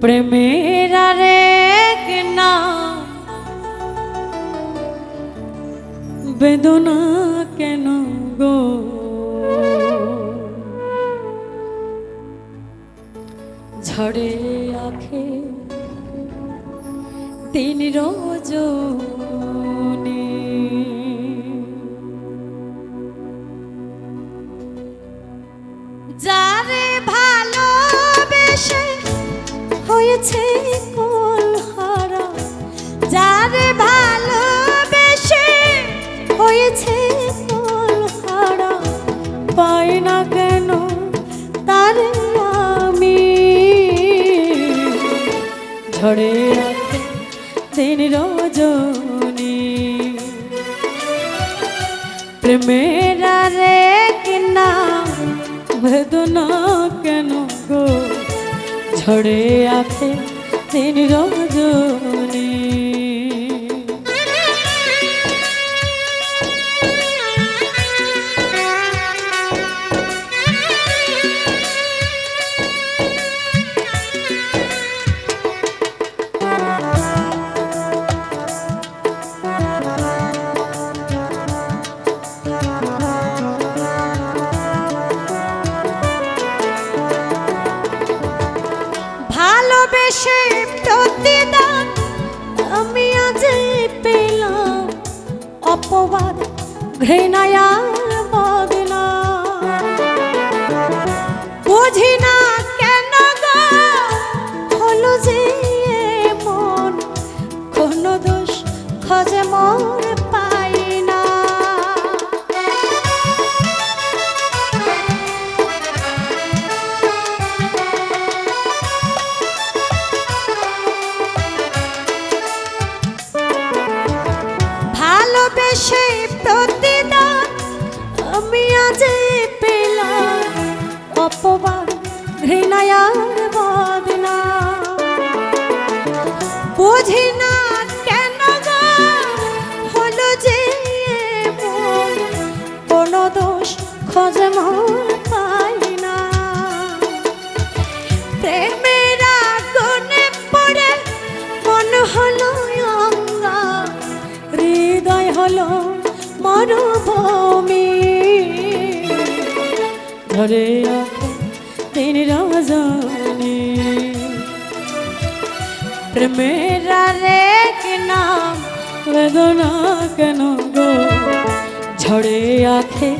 প্রেমের আরে না বেদনা কেন গো? ঝড়ে আখে তিন রজনী হয়েছে কোলহারা যারে ভালোবেসে হয়েছে কোলহারা পাই না কেন তারে আমি ঝড়ে রাখে দিন রজনী। প্রেমের রে কিনা বেদনা কেন গো? ঝড়ে আখে দিন রজনী ভালোবেসে প্রতিদান আমি আজ পেলাম অপবাদ ঘৃণায়ার বদনা। বুঝি না কেন গো, হলো যে মন কোন দোষ খোঁজে মোর ভালোবেসে প্রতিদান আমি আজ কেন যে কোনো দোষ খোঁজে পাই না। প্রেমের ধরে দিন রজনী প্রেমের রে নাম? বেদনা কেন গো? ঝড়ে আখে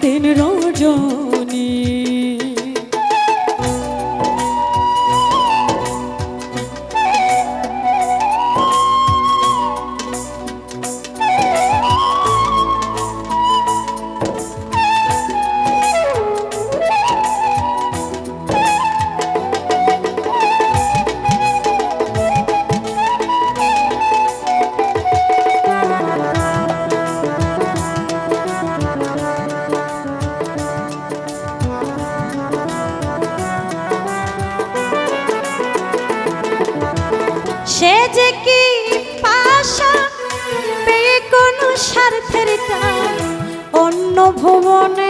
দিন রজনী ভুবনে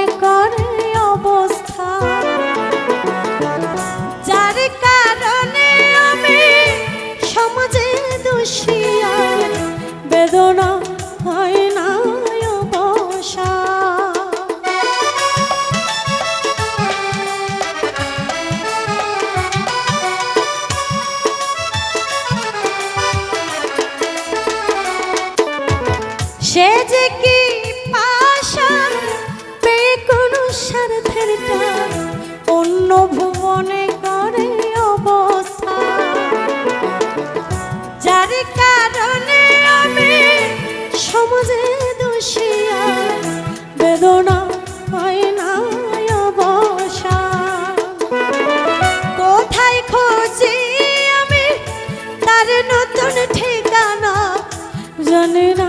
জানি না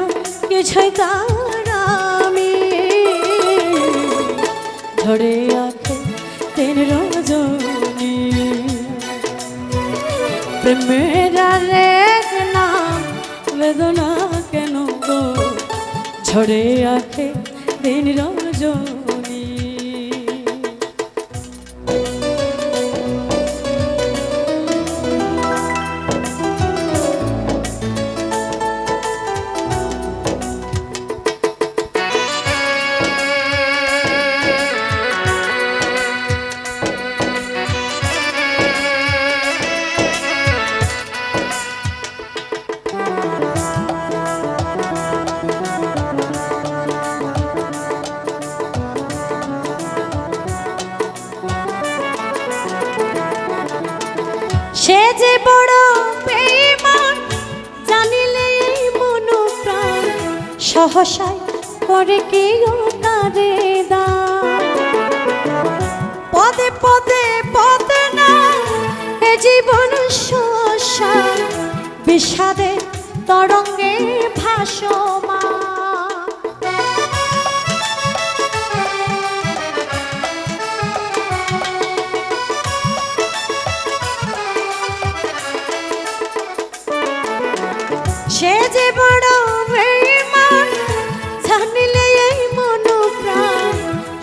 কিছুই তার আমি। ঝড়ে আখে তিন রজনী। প্রেমের রে না বেদনা কেন গো? ঝড়ে আখে দিন রজনী। সে যে বড় বেমান জানিলে মন প্রাণ সহসায় করে কেউ তারে দান পদে পদে পদে না, এ জীবন শোষণ বিষাদে তরঙ্গে ভাসমান।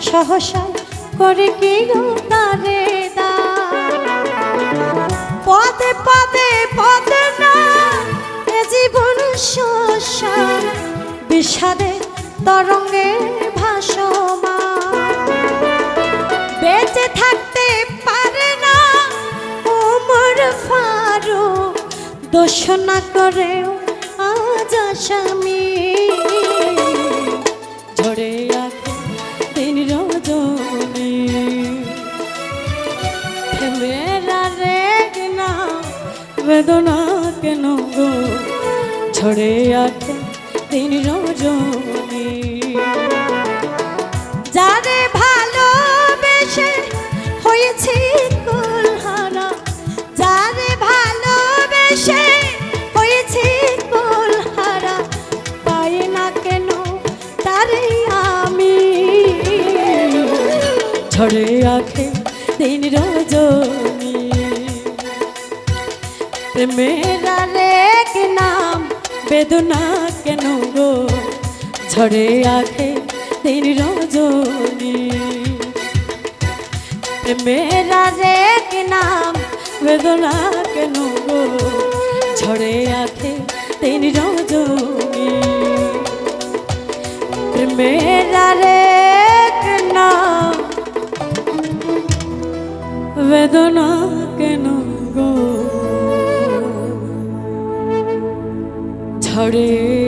সহসা করে কি তারে পদে পদে পদে না, এ জীবন শ্মশান বিষাদে তরঙ্গে ভাসমান। বেঁচে থাকতে পারে না, ওমর দোষ না করেও আসামি। ঝরে আঁকে দিন রজনী। মেরা রেগ না বেদনা কেন গো? ঝরে আঁকে দিন রজনী। যারে ভালোবেসে হয়েছে দিন রজনী, প্রেমেরা রেক নাম বেদনা কেন গো ঝড়ে আখে দিন রজনী প্রেমেরা রেক নাম বেদনা কেন গো ঝড়ে আখে দিন রজনী প্রেমেরা রেক নাম বেদনা কেন গো? ঝড়ে